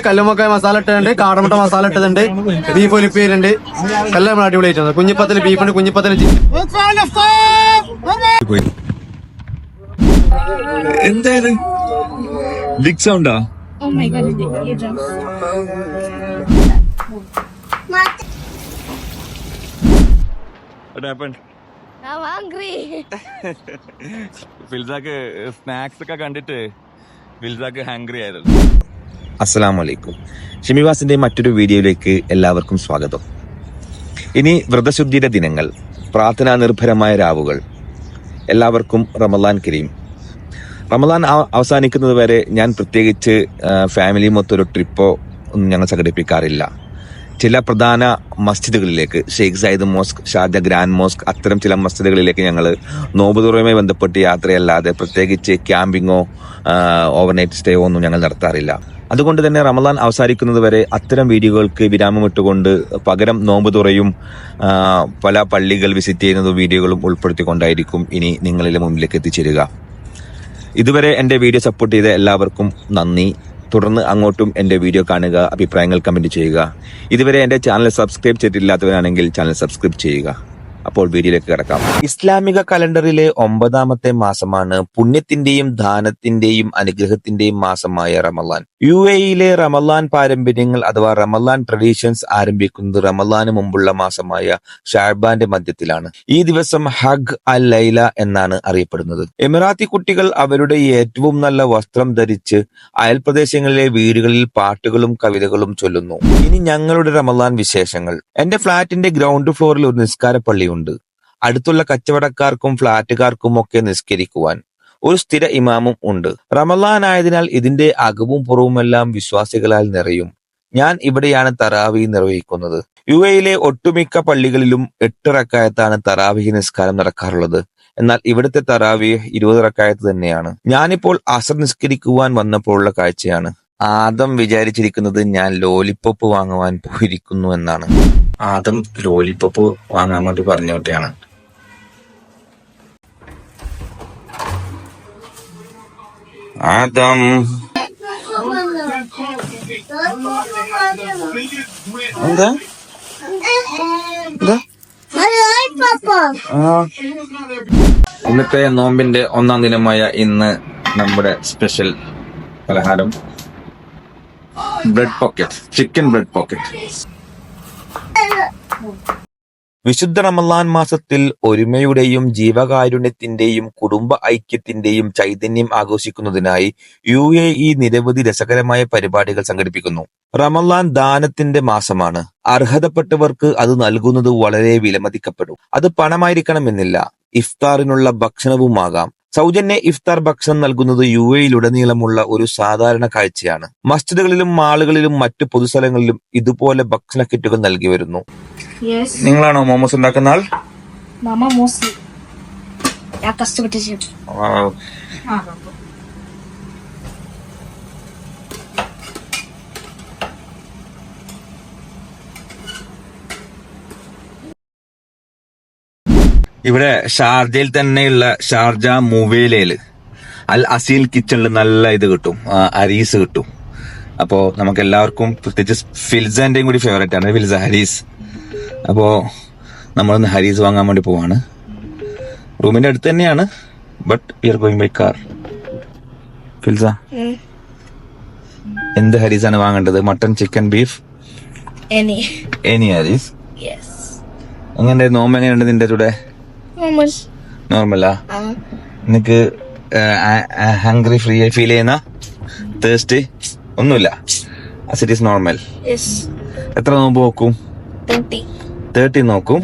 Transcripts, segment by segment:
കല്ലുമക്കായ മസാല ഇട്ടുണ്ട് കാടമുട്ട മസാല ഇട്ടതുണ്ട് ബീഫ് ഒലിപ്പേരുണ്ട് എല്ലാം നമ്മൾ അടിപൊളിയായിട്ടുണ്ട് കുഞ്ഞിപ്പത്തിൽ ബീഫുണ്ട് കുഞ്ഞിപ്പത്തിൽ എന്തായാലും എന്തായത് ബിഗ് സൗണ്ടാ my god, you don't. What happened? I'm hungry. ഫിൽസാക്ക് സ്നാക്സ് ഒക്കെ കണ്ടിട്ട് ഫിൽസാക്ക് ഹാംഗ്രി ആയിരുന്നു അസ്സലാമു വലൈക്കും ഷിമിവാസിന്റെ മറ്റൊരു വീഡിയോയിലേക്ക് എല്ലാവർക്കും സ്വാഗതം. ഇനി വ്രതശുദ്ധിയുടെ ദിനങ്ങൾ പ്രാർത്ഥനാ നിർഭരമായ രാവുകൾ. എല്ലാവർക്കും റമലാൻ കരീം. റമലാൻ അവ- അവസാനിക്കുന്നത് വരെ ഞാൻ പ്രത്യേകിച്ച് ഫാമിലി മൊത്തൊരു ട്രിപ്പോ ഒന്നും ഞങ്ങൾ സംഘടിപ്പിക്കാറില്ല. ചില പ്രധാന മസ്ജിദുകളിലേക്ക് ഷെയ്ഖ് സയ്യിദ് മോസ്ക് ഷാജ ഗ്രാൻഡ് മോസ്ക് അത്തരം ചില മസ്ജിദുകളിലേക്ക് ഞങ്ങൾ നോമ്പുതുറയുമായി ബന്ധപ്പെട്ട് യാത്രയല്ലാതെ പ്രത്യേകിച്ച് ക്യാമ്പിങ്ങോ ഓവർനൈറ്റ് സ്റ്റേയോ ഒന്നും ഞങ്ങൾ നടത്താറില്ല. അതുകൊണ്ട് തന്നെ റമദാൻ അവസാനിക്കുന്നത് വരെ അത്തരം വീഡിയോകൾക്ക് വിരാമമിട്ടുകൊണ്ട് പകരം നോമ്പ് തുറയും പല പള്ളികൾ വിസിറ്റ് ചെയ്യുന്ന വീഡിയോകളും ഉൾപ്പെടുത്തിക്കൊണ്ടായിരിക്കും ഇനി നിങ്ങളിലെ മുമ്പിലേക്ക് എത്തിച്ചേരുക. ഇതുവരെ എന്റെ വീഡിയോ സപ്പോർട്ട് ചെയ്ത എല്ലാവർക്കും നന്ദി. തുടർന്ന് അങ്ങോട്ടും എന്റെ വീഡിയോ കാണുക അഭിപ്രായങ്ങൾ കമന്റ് ചെയ്യുക. ഇതുവരെ എന്റെ ചാനൽ സബ്സ്ക്രൈബ് ചെയ്തിട്ടില്ലാത്തവരാണെങ്കിൽ ചാനൽ സബ്സ്ക്രൈബ് ചെയ്യുക. അപ്പോൾ വീഡിയോയിലേക്ക് കിടക്കാം. ഇസ്ലാമിക കലണ്ടറിലെ ഒമ്പതാമത്തെ മാസമാണ് പുണ്യത്തിന്റെയും ദാനത്തിന്റെയും അനുഗ്രഹത്തിന്റെയും മാസമായ റമലാൻ യു എയിലെ റമലാൻ പാരമ്പര്യങ്ങൾ അഥവാ റമലാൻ ട്രഡീഷൻസ് ആരംഭിക്കുന്നത് റമലാന് മുമ്പുള്ള മാസമായ ഷാബാന്റെ മധ്യത്തിലാണ്. ഈ ദിവസം ഹഗ് അൽ ലൈല എന്നാണ് അറിയപ്പെടുന്നത്. എമിറാത്തി കുട്ടികൾ അവരുടെ ഏറ്റവും നല്ല വസ്ത്രം ധരിച്ച് അയൽപ്രദേശങ്ങളിലെ വീടുകളിൽ പാട്ടുകളും കവിതകളും ചൊല്ലുന്നു. ഇനി ഞങ്ങളുടെ റമലാൻ വിശേഷങ്ങൾ. എന്റെ ഫ്ളാറ്റിന്റെ ഗ്രൗണ്ട് ഫ്ലോറിൽ ഒരു നിസ്കാര പള്ളിയുണ്ട് അടുത്തുള്ള കച്ചവടക്കാർക്കും ഫ്ളാറ്റുകാർക്കും ഒക്കെ നിസ്കരിക്കുവാൻ ഒരു സ്ഥിര ഇമാമും ഉണ്ട്. റമലാൻ ആയതിനാൽ ഇതിന്റെ അകവും പുറവുമെല്ലാം വിശ്വാസികളാൽ നിറയും. ഞാൻ ഇവിടെയാണ് തറാവി നിർവഹിക്കുന്നത്. യു എയിലെ ഒട്ടുമിക്ക പള്ളികളിലും എട്ട് റക്കായത്താണ് തറാവിഹി നിസ്കാരം നടക്കാറുള്ളത്. എന്നാൽ ഇവിടുത്തെ തറാവി ഇരുപത് റക്കായത്ത് തന്നെയാണ്. ഞാനിപ്പോൾ അസർ നിസ്കരിക്കുവാൻ വന്നപ്പോഴുള്ള കാഴ്ചയാണ്. ആദം വിചാരിച്ചിരിക്കുന്നത് ഞാൻ ലോലിപ്പോപ്പ് വാങ്ങുവാൻ പോയിരിക്കുന്നു എന്നാണ്. ആദം ലോലിപ്പപ്പ് വാങ്ങാൻ വേണ്ടി പറഞ്ഞോട്ടെയാണ് ആദം. എന്താ? എന്താ? ആ. ഇന്നത്തെ നോമ്പിന്റെ ഒന്നാം ദിനമായ ഇന്ന് നമ്മുടെ സ്പെഷ്യൽ പലഹാരം. Bread pocket chicken bread pocket. വിശുദ്ധ റമലാൻ മാസത്തിൽ ഒരുമയുടെയും ജീവകാരുണ്യത്തിന്റെയും കുടുംബ ഐക്യത്തിന്റെയും ചൈതന്യം ആഘോഷിക്കുന്നതിനായി യു എ ഇ നിരവധി രസകരമായ പരിപാടികൾ സംഘടിപ്പിക്കുന്നു. റമലാൻ ദാനത്തിന്റെ മാസമാണ്. അർഹതപ്പെട്ടവർക്ക് അത് നൽകുന്നത് വളരെ വിലമതിക്കപ്പെടും. അത് പണമായിരിക്കണമെന്നില്ല. ഇഫ്താറിനുള്ള ഭക്ഷണവുമാകാം. സൗജന്യ ഇഫ്താർ ഭക്ഷണം നൽകുന്നത് യു എയിലുടനീളമുള്ള ഒരു സാധാരണ കാഴ്ചയാണ്. മസ്ജിദുകളിലും മാളുകളിലും മറ്റു പൊതുസ്ഥലങ്ങളിലും ഇതുപോലെ ഭക്ഷണ കിറ്റുകൾ നൽകി വരുന്നു. നിങ്ങളാണോ മോമോസ് ഉണ്ടാക്കുന്ന ആൾ. ഇവിടെ ഷാർജയിൽ തന്നെയുള്ള ഷാർജ മൂവേലയിൽ അൽ അസീൽ കിച്ചണിൽ നല്ല ഇത് കിട്ടും. അരീസ് കിട്ടും. അപ്പോ നമുക്ക് എല്ലാവർക്കും പ്രത്യേകിച്ച് ഫിൽസാന്റെയും കൂടി ഫേവറേറ്റ് ആണ് ഫിൽസ ഹരീസ്. അപ്പോ നമ്മളൊന്ന് ഹരീസ് വാങ്ങാൻ വേണ്ടി പോവാണ്. റൂമിന്റെ അടുത്ത് തന്നെയാണ് but we are going by car ഫിൽസ എന്ത് ഹരീസാണ് വാങ്ങേണ്ടത്? Mutton chicken beef. എനി. ഹരീസ്? അങ്ങനെ എങ്ങനെ നോമ്പ് എങ്ങനെയുണ്ട് നിന്റെ കൂടെ. നോർമലാ? നിനക്ക് ഹംഗ്രി ഫ്രീ ആയി ഫീൽ ചെയ്യുന്ന തേഴ്സ്റ്റ് ഒന്നുമില്ല. As it is normal. എത്ര നോമ്പ് നോക്കും 20. തേർട്ടി നോക്കും.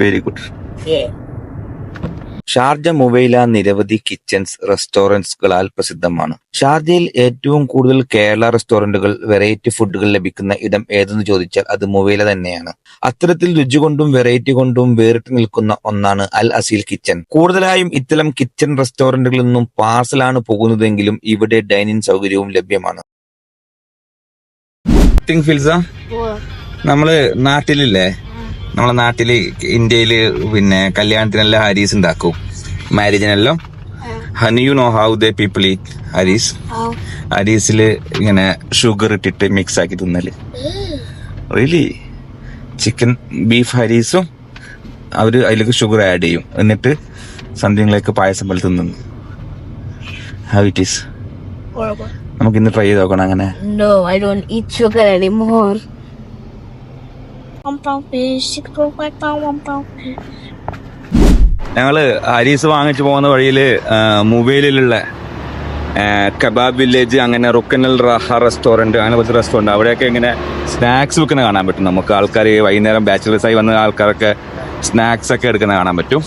വെരി ഗുഡ് ഷാർജ മുവൈല നിരവധി കിച്ചൺസ് റെസ്റ്റോറൻസുകളാൽ പ്രസിദ്ധമാണ്. ഷാർജയിൽ ഏറ്റവും കൂടുതൽ കേരള റെസ്റ്റോറന്റുകൾ വെറൈറ്റി ഫുഡുകൾ ലഭിക്കുന്ന ഇടം ഏതെന്ന് ചോദിച്ചാൽ അത് മുവൈല തന്നെയാണ്. അത്തരത്തിൽ രുചി കൊണ്ടും വെറൈറ്റി കൊണ്ടും വേറിട്ട് നിൽക്കുന്ന ഒന്നാണ് അൽ അസീൽ കിച്ചൺ കൂടുതലായും ഇത്തരം കിച്ചൺ റെസ്റ്റോറന്റുകളിൽ നിന്നും പാർസലാണ് പോകുന്നതെങ്കിലും ഇവിടെ ഡൈനിങ് സൗകര്യവും ലഭ്യമാണ്. ഫിൽസ നമ്മൾ നാട്ടിലില്ലേ? നമ്മളെ നാട്ടിൽ ഇന്ത്യയിൽ പിന്നെ കല്യാണത്തിനെല്ലാം ഹരീസ് ഉണ്ടാക്കും മാരേജിനെല്ലാം honey you know how the people eat ഹരീസ്? ഹരീസിൽ ഹരീസിൽ ഇങ്ങനെ ഷുഗർ ഇട്ടിട്ട് മിക്സ് ആക്കി തിന്നൽ. റിയലി ചിക്കൻ ബീഫ് ഹരീസും അവർ അതിലേക്ക് ഷുഗർ ആഡ് ചെയ്യും. എന്നിട്ട് സംതിങ് പായസം പോലെ തിന്നു. How it is. നമുക്ക് ഇന്ന് ട്രൈ ചെയ്ത് നോക്കണം അങ്ങനെ. No I don't eat sugar. ഞങ്ങൾ ഹരീസ് വാങ്ങിച്ചു പോകുന്ന വഴിയിൽ മൊബൈലിലുള്ള കബാബ് വില്ലേജ് അങ്ങനെ റുക്കനൽ റഹ റെസ്റ്റോറന്റ് അങ്ങനെ കുറച്ച് റെസ്റ്റോറന്റ് അവിടെയൊക്കെ ഇങ്ങനെ സ്നാക്സ് വിൽക്കുന്ന കാണാൻ പറ്റും നമുക്ക്. ആൾക്കാർ വൈകുന്നേരം ബാച്ചിലേഴ്സ് ആയി വന്ന ആൾക്കാരൊക്കെ സ്നാക്സ് ഒക്കെ എടുക്കുന്ന കാണാൻ പറ്റും.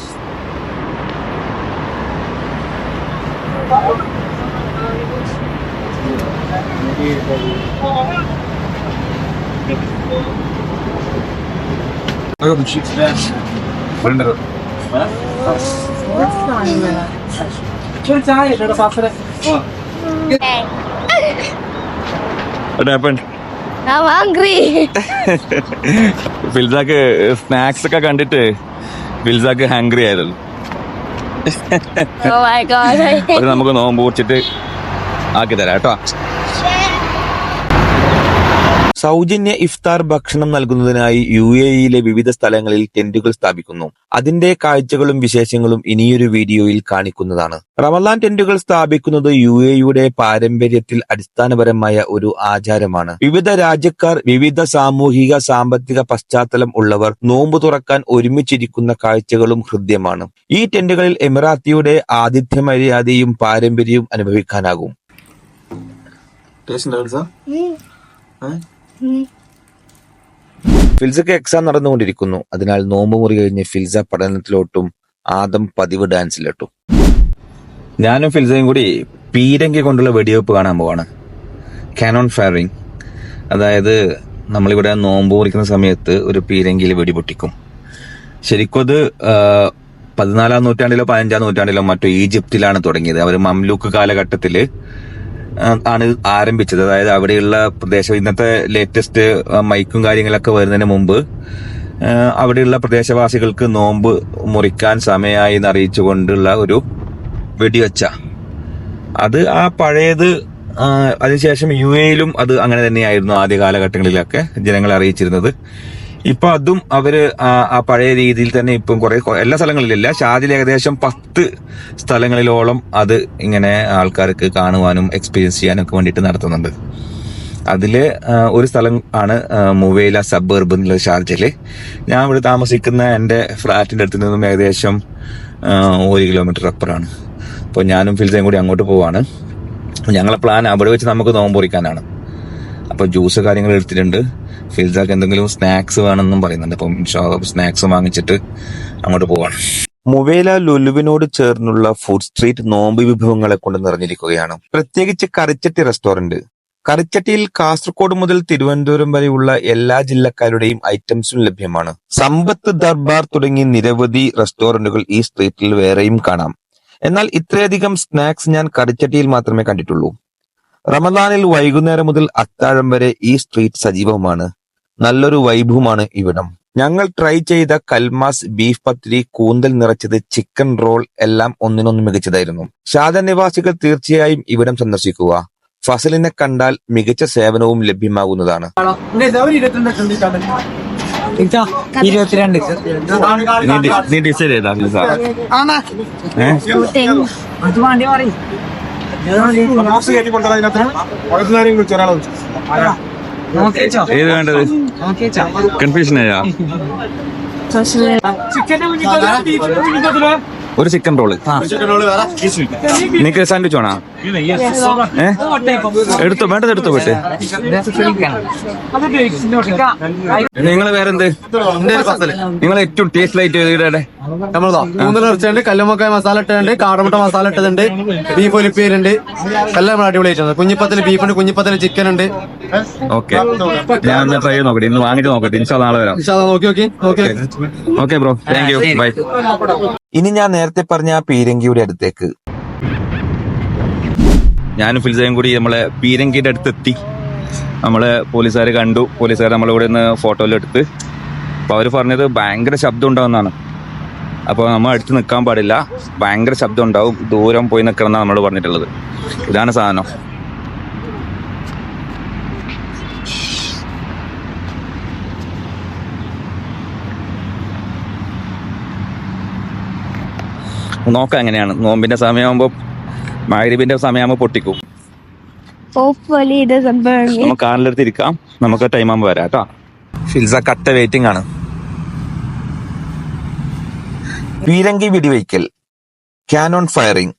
What happened? I'm hungry. ഫിൽസാക്ക് സ്നാക്സ് ഒക്കെ കണ്ടിട്ട് ഫിൽസാക്ക് ഹാങ്ക്രി ആയിരുന്നു oh my god. I നമുക്ക് നോമ്പ് കുറിച്ചിട്ട് ആക്കി തരാം കേട്ടോ സൗജന്യ ഇഫ്താർ ഭക്ഷണം നൽകുന്നതിനായി യു എ ഇയിലെ വിവിധ സ്ഥലങ്ങളിൽ ടെന്റുകൾ സ്ഥാപിക്കുന്നു. അതിന്റെ കാഴ്ചകളും വിശേഷങ്ങളും ഇനിയൊരു വീഡിയോയിൽ കാണിക്കുന്നതാണ്. റമലാൻ ടെന്റുകൾ സ്ഥാപിക്കുന്നത് യു എയുടെ പാരമ്പര്യത്തിൽ അടിസ്ഥാനപരമായ ഒരു ആചാരമാണ്. വിവിധ രാജ്യക്കാർ വിവിധ സാമൂഹിക സാമ്പത്തിക പശ്ചാത്തലം ഉള്ളവർ നോമ്പു തുറക്കാൻ ഒരുമിച്ചിരിക്കുന്ന കാഴ്ചകളും ഹൃദ്യമാണ്. ഈ ടെന്റുകളിൽ എമിറാത്തിയുടെ ആതിഥ്യ മര്യാദയും പാരമ്പര്യവും അനുഭവിക്കാനാകും. ഫിൽസക്ക് എക്സാം നടന്നുകൊണ്ടിരിക്കുന്നു. അതിനാൽ നോമ്പ് മുറി കഴിഞ്ഞ് ഫിൽസ പഠനത്തിലോട്ടും ആദം പതിവ് ഡാൻസിലോട്ടും. ഞാനും ഫിൽസയും കൂടി പീരങ്കി കൊണ്ടുള്ള വെടിവെപ്പ് കാണാൻ പോവാണ്. കാനോൺ ഫയറിങ് അതായത് നമ്മളിവിടെ നോമ്പ് മുറിക്കുന്ന സമയത്ത് ഒരു പീരങ്കിയിൽ വെടിപൊട്ടിക്കും. ശരിക്കും അത് പതിനാലാം നൂറ്റാണ്ടിലോ പതിനഞ്ചാം നൂറ്റാണ്ടിലോ മറ്റോ ഈജിപ്തിലാണ് തുടങ്ങിയത്. അവർ മംലൂക്ക് കാലഘട്ടത്തിൽ ആ, ആണ് ആരംഭിച്ചത്. അതായത് അവിടെയുള്ള പ്രദേശം ഇന്നത്തെ ലേറ്റസ്റ്റ് മൈക്കും കാര്യങ്ങളൊക്കെ വരുന്നതിന് മുമ്പ് അവിടെയുള്ള പ്രദേശവാസികൾക്ക് നോമ്പ് മുറിക്കാൻ സമയമായി എന്ന് അറിയിച്ചുകൊണ്ടുള്ള ഒരു വെടിവെച്ച. അത് ആ പഴയത് അതിനുശേഷം യു എയിലും അത് അങ്ങനെ തന്നെയായിരുന്നു ആദ്യ കാലഘട്ടങ്ങളിലൊക്കെ ജനങ്ങളെ അറിയിച്ചിരുന്നത്. ഇപ്പൊ അതും അവർ ആ പഴയ രീതിയിൽ തന്നെ ഇപ്പം കുറെ എല്ലാ സ്ഥലങ്ങളിലില്ല. ഷാദിൽ ഏകദേശം പത്ത് സ്ഥലങ്ങളിലോളം അത് ഇങ്ങനെ ആൾക്കാർക്ക് കാണുവാനും എക്സ്പീരിയൻസ് ചെയ്യാനും ഒക്കെ വേണ്ടിയിട്ട് നടത്തുന്നുണ്ട്. അതിൽ ഒരു സ്ഥലം ആണ് മുവേല സബർബ് എന്നുള്ള ഷാർജയിൽ ഞാൻ ഇവിടെ താമസിക്കുന്ന എന്റെ ഫ്ലാറ്റിന്റെ അടുത്ത് നിന്നും ഏകദേശം ഒരു കിലോമീറ്റർ അപ്പുറമാണ് അപ്പോൾ ഞാനും ഫിൽസയും കൂടി അങ്ങോട്ട് പോവാണ്. ഞങ്ങളെ പ്ലാൻ അവിടെ വെച്ച് നമുക്ക് നോമ്പ് പൊറിക്കാനാണ് അപ്പോൾ ജ്യൂസ് കാര്യങ്ങൾ എടുത്തിട്ടുണ്ട്. ഫിൽസാക്ക് എന്തെങ്കിലും സ്നാക്സ് വേണമെന്നും പറയുന്നുണ്ട്. അപ്പം സ്നാക്സ് വാങ്ങിച്ചിട്ട് അങ്ങോട്ട് പോവാണ്. മുവേല ലുലുവിനോട് ചേർന്നുള്ള ഫുഡ് സ്ട്രീറ്റ് നോമ്പ് വിഭവങ്ങളെ കൊണ്ട് നിറഞ്ഞിരിക്കുകയാണ്. പ്രത്യേകിച്ച് കറിച്ചട്ടി റെസ്റ്റോറന്റ് കറിച്ചട്ടിയിൽ കാസർഗോഡ് മുതൽ തിരുവനന്തപുരം വരെയുള്ള എല്ലാ ജില്ലക്കാരുടെയും ഐറ്റംസും ലഭ്യമാണ്. സമ്പത്ത് ദർബാർ തുടങ്ങി നിരവധി റെസ്റ്റോറന്റുകൾ ഈ സ്ട്രീറ്റിൽ വേറെയും കാണാം. എന്നാൽ ഇത്രയധികം സ്നാക്സ് ഞാൻ കറിച്ചട്ടിയിൽ മാത്രമേ കണ്ടിട്ടുള്ളൂ. റമദാനിൽ വൈകുന്നേരം മുതൽ അത്താഴം വരെ ഈ സ്ട്രീറ്റ് സജീവമാണ്. നല്ലൊരു വൈഭവമാണ് ഇവിടം ഞങ്ങൾ ട്രൈ ചെയ്ത കൽമാസ് ബീഫ് പത്തിരി കൂന്തൽ നിറച്ചത് ചിക്കൻ റോൾ എല്ലാം ഒന്നിനൊന്ന് മികച്ചതായിരുന്നു ശാദ നിവാസികൾ തീർച്ചയായും ഇവിടം സന്ദർശിക്കുക ഫസലിനെ കണ്ടാൽ മികച്ച സേവനവും ലഭ്യമാകുന്നതാണ് ഇരുപത്തിരണ്ട് നീ ഡിസൈഡ് ചെയ്താ Two things. അത് വേണ്ടി പറയും ഒരു ചിക്കൻ റോൾ നിങ്ങൾക്ക് സാൻഡ്വിച്ച് വേണോ? ഏ എടുത്തോ വേണ്ടത് എടുത്തോ പോട്ടെ നിങ്ങൾ വേറെന്ത്? നിങ്ങൾ ഏറ്റവും ടേസ്റ്റ് ലൈറ്റ് നമ്മളതാ. മൂന്നിൽ ഇറച്ചിയുണ്ട് കല്ലുമക്കായ മസാല ഇട്ടുണ്ട് കാടമുട്ട മസാല ഇട്ടതുണ്ട് ബീഫ് ഒലിപ്പേരുണ്ട് എല്ലാം നമ്മൾ അടിപൊളി ആയിട്ടുണ്ട് കുഞ്ഞിപ്പത്തിൽ ബീഫുണ്ട് കുഞ്ഞിപ്പത്തിൽ ചിക്കൻ ഉണ്ട്. ഓക്കെ. ഞാൻ ട്രൈ ചെയ്ത് നോക്കട്ടെ. ഇന്ന് വാങ്ങിട്ട് നോക്കട്ടെ. ഇൻഷാ നാളെ വരാം. ഇൻഷാ നോക്കി നോക്കി okay. Bro thank you bye ഇനി ഞാൻ നേരത്തെ പറഞ്ഞ ആ പീരങ്കിയുടെ അടുത്തേക്ക്. ഞാനും ഫിൽസയും കൂടി നമ്മളെ പീരങ്കിയുടെ അടുത്തെത്തി. നമ്മളെ പോലീസുകാർ കണ്ടു. പോലീസുകാർ നമ്മളെ ഇവിടെ നിന്ന് ഫോട്ടോയിൽ എടുത്ത്. അപ്പൊ അവർ പറഞ്ഞത് ഭയങ്കര ശബ്ദം ഉണ്ടാവുന്നതാണ്. അപ്പോൾ നമ്മൾ അടുത്ത് നിൽക്കാൻ പാടില്ല. ഭയങ്കര ശബ്ദം ഉണ്ടാവും. ദൂരം പോയി നിൽക്കണം എന്നാണ് നമ്മൾ പറഞ്ഞിട്ടുള്ളത്. ഇതാണ് സാധനം. നോക്കാം എങ്ങനെയാണ്. നോമ്പിന്റെ സമയമാകുമ്പോൾ മഴരിബിന്റെ സമയമാകുമ്പോൾ പൊട്ടിക്കും. നമുക്ക് കാറിലെടുത്ത് ഇരിക്കാം. നമുക്ക് ടൈം ആകുമ്പോൾ വരാം കേട്ടോ. ഫിൽസ കട്ട വെയിറ്റിംഗ് ആണ്. പീരങ്കി വെടിവയ്ക്കൽ ക്യാനോൺ ഫയറിംഗ്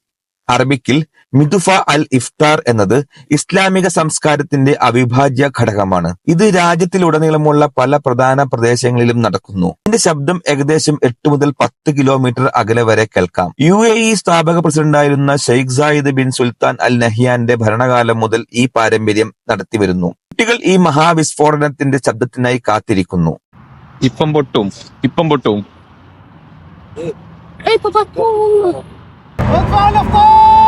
അറബിക്കിൽ മിതുഫ അൽ ഇഫ്താർ എന്നത് ഇസ്ലാമിക സംസ്കാരത്തിന്റെ അവിഭാജ്യ ഘടകമാണ്. ഇത് രാജ്യത്തിലുടനീളമുള്ള പല പ്രധാന പ്രദേശങ്ങളിലും നടക്കുന്നു. ഇതിന്റെ ശബ്ദം ഏകദേശം എട്ട് മുതൽ പത്ത് കിലോമീറ്റർ അകലെ വരെ കേൾക്കാം. യു എ ഇ സ്ഥാപക പ്രസിഡന്റായിരുന്ന Sheikh Zayed bin Sultan Al നഹിയാന്റെ ഭരണകാലം മുതൽ ഈ പാരമ്പര്യം നടത്തിവരുന്നു. കുട്ടികൾ ഈ മഹാവിസ്ഫോടനത്തിന്റെ ശബ്ദത്തിനായി കാത്തിരിക്കുന്നു. ഇപ്പം പൊട്ടും ഇപ്പം പൊട്ടും. boom!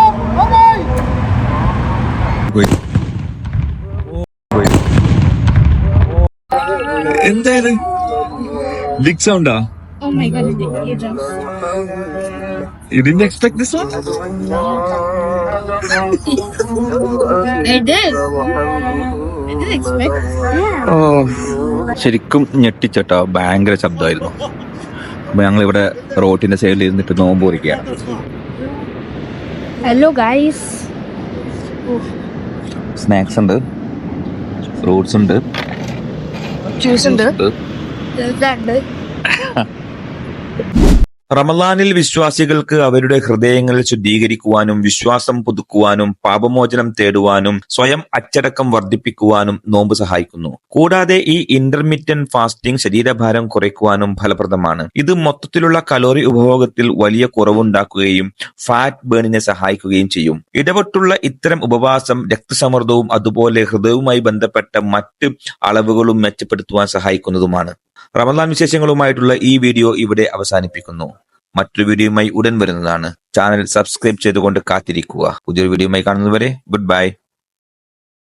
എന്തായത് ബിഗ് സൗണ്ടാ Oh my god, it did. It just... ഇതിന്റെ expect this one It did. I didn't expect. Yeah. ശരിക്കും ഞെട്ടിച്ചട്ടോ ഭയങ്കര ശബ്ദമായിരുന്നു അപ്പൊ ഞങ്ങൾ ഇവിടെ റോട്ടിന്റെ സൈഡിൽ ഇരുന്നിട്ട് നോമ്പ് കുറിക്കുകയാണ് ഹലോ ഗൈസ് സ്നാക്സ് ഉണ്ട്. ഫ്രൂട്ട്സ് ഉണ്ട്. ജ്യൂസ് ഉണ്ട്. ഉണ്ട്. റമലാനിൽ വിശ്വാസികൾക്ക് അവരുടെ ഹൃദയങ്ങളിൽ ശുദ്ധീകരിക്കുവാനും വിശ്വാസം പുതുക്കുവാനും പാപമോചനം തേടുവാനും സ്വയം അച്ചടക്കം വർദ്ധിപ്പിക്കുവാനും നോമ്പ് സഹായിക്കുന്നു. കൂടാതെ ഈ ഇന്റർമീറ്റൻ ഫാസ്റ്റിംഗ് ശരീരഭാരം കുറയ്ക്കുവാനും ഫലപ്രദമാണ്. ഇത് മൊത്തത്തിലുള്ള കലോറി ഉപഭോഗത്തിൽ വലിയ കുറവുണ്ടാക്കുകയും ഫാറ്റ് ബേണിനെ സഹായിക്കുകയും ചെയ്യും. ഇടപെട്ടുള്ള ഇത്തരം ഉപവാസം രക്തസമ്മർദ്ദവും അതുപോലെ ഹൃദയവുമായി ബന്ധപ്പെട്ട മറ്റ് അളവുകളും മെച്ചപ്പെടുത്തുവാൻ സഹായിക്കുന്നതുമാണ്. റമദാൻ വിശേഷങ്ങളുമായിട്ടുള്ള ഈ വീഡിയോ ഇവിടെ അവസാനിപ്പിക്കുന്നു. മറ്റൊരു വീഡിയോയുമായി ഉടൻ വരുന്നതാണ്. ചാനൽ സബ്സ്ക്രൈബ് ചെയ്തുകൊണ്ട് കാത്തിരിക്കുക. പുതിയൊരു വീഡിയോയുമായി കാണുന്നതുവരെ ഗുഡ് ബൈ.